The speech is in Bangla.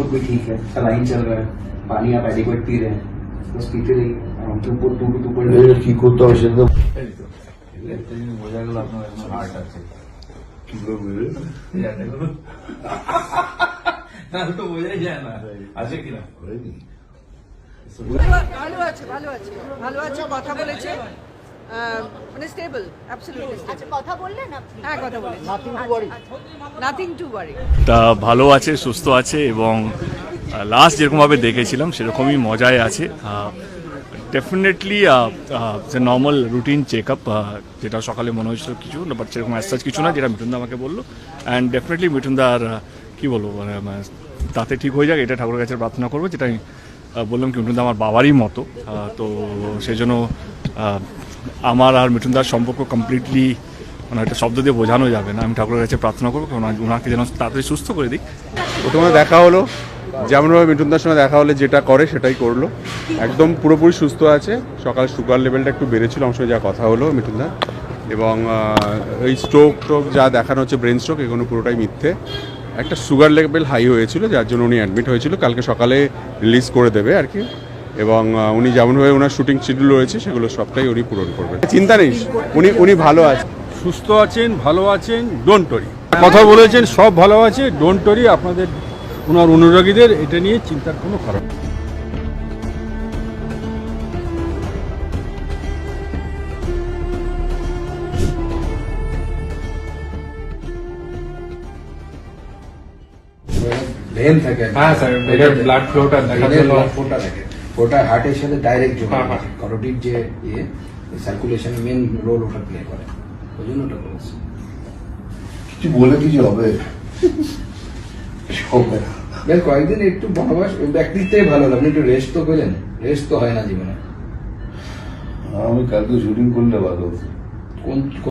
खुद भी ठीक है सलाइन चल रहा है पानी आप एडिक्वेट पी रहे हैं बस पीते रहिए टू टू टू टू এটা কি করতে হবে সেটা তো বোঝা গেল আপনার এখন হার্ট আছে কি করবে না তো বোঝাই যায় না আছে কিনা ভালো আছে ভালো আছে ভালো আছে কথা বলেছে আহ, মানে স্টেবল অ্যাবসলিউটলি আচ্ছা কথা বললেন আপনি? হ্যাঁ কথা বলেছে। নাথিং টু ওয়ারি তা ভালো আছে সুস্থ আছে এবং লাস্ট যেরকমভাবে দেখেছিলাম সেরকমই মজায় আছে। ডেফিনেটলি যে নর্মাল রুটিন চেক আপ যেটা সকালে মনে হয়েছিল কিছু বাট সেরকম অ্যাজ কিছু না যেটা মিঠুনদা আমাকে বলল। অ্যান্ড ডেফিনেটলি মিঠুনদার কী বলব মানে মানে তাতে ঠিক হয়ে যাক এটা ঠাকুরের কাছে প্রার্থনা করব যেটা আমি বললাম কি মিঠুনদা আমার বাবারই মতো। তো সেই জন্য আমার আর মিঠুনদার সম্পর্ক কমপ্লিটলি মানে একটা শব্দ দিয়ে বোঝানো যাবে না। আমি ঠাকুরের কাছে প্রার্থনা করব কারণ ওনাকে যেন তাড়াতাড়ি সুস্থ করে দিক। প্রথমে দেখা হলো। যেমনভাবে মিঠুনদার সঙ্গে দেখা হলে, যেটা করে সেটাই করল। একদম পুরোপুরি সুস্থ আছে। সকালে সুগার লেভেলটা একটু বেড়েছিল আমার সঙ্গে যা কথা হলো মিঠুনদা এবং এই স্ট্রোক টোক যা দেখানো হচ্ছে ব্রেন স্ট্রোক এগুলো পুরোটাই মিথ্যে। একটা সুগার লেভেল হাই হয়েছিল, যার জন্য উনি অ্যাডমিট হয়েছিল। কালকে সকালে রিলিজ করে দেবে আর কি। এবং উনি যেমনভাবে ওনার শুটিং শিডিউল রয়েছে সেগুলো সবটাই উনি পূরণ করবেন। চিন্তা নেই উনি উনি ভালো আছে সুস্থ আছেন ভালো আছেন ডোন্ট টরি কথা বলেছেন সব ভালো আছে ডোন্ট টরি আপনাদের ওনার অনুরাগীদের এটা নিয়ে চিন্তার কোনো কারণ নেই। ভেন থাকে। হ্যাঁ স্যার ব্লাড ফ্লোটা দেখা blood flow থাকে ওটা হার্টের সাথে ডাইরেক্ট যোগ হ্যাঁ, হ্যাঁ। যে ইয়ে সার্কুলেশন মেন রোল ওটা প্লে করে। ওই জন্য ওটা করেছে কিছু বলে কিছু হবে। হবে না। বেশ কয়েকদিন একটু বনবাস ব্যক্তিত্বে ভালো হলো। আপনি একটু রেস্ট তো পেলেন। রেস্ট তো হয় না জীবনে। আমি কালকে শুটিং করলে ভালো কোন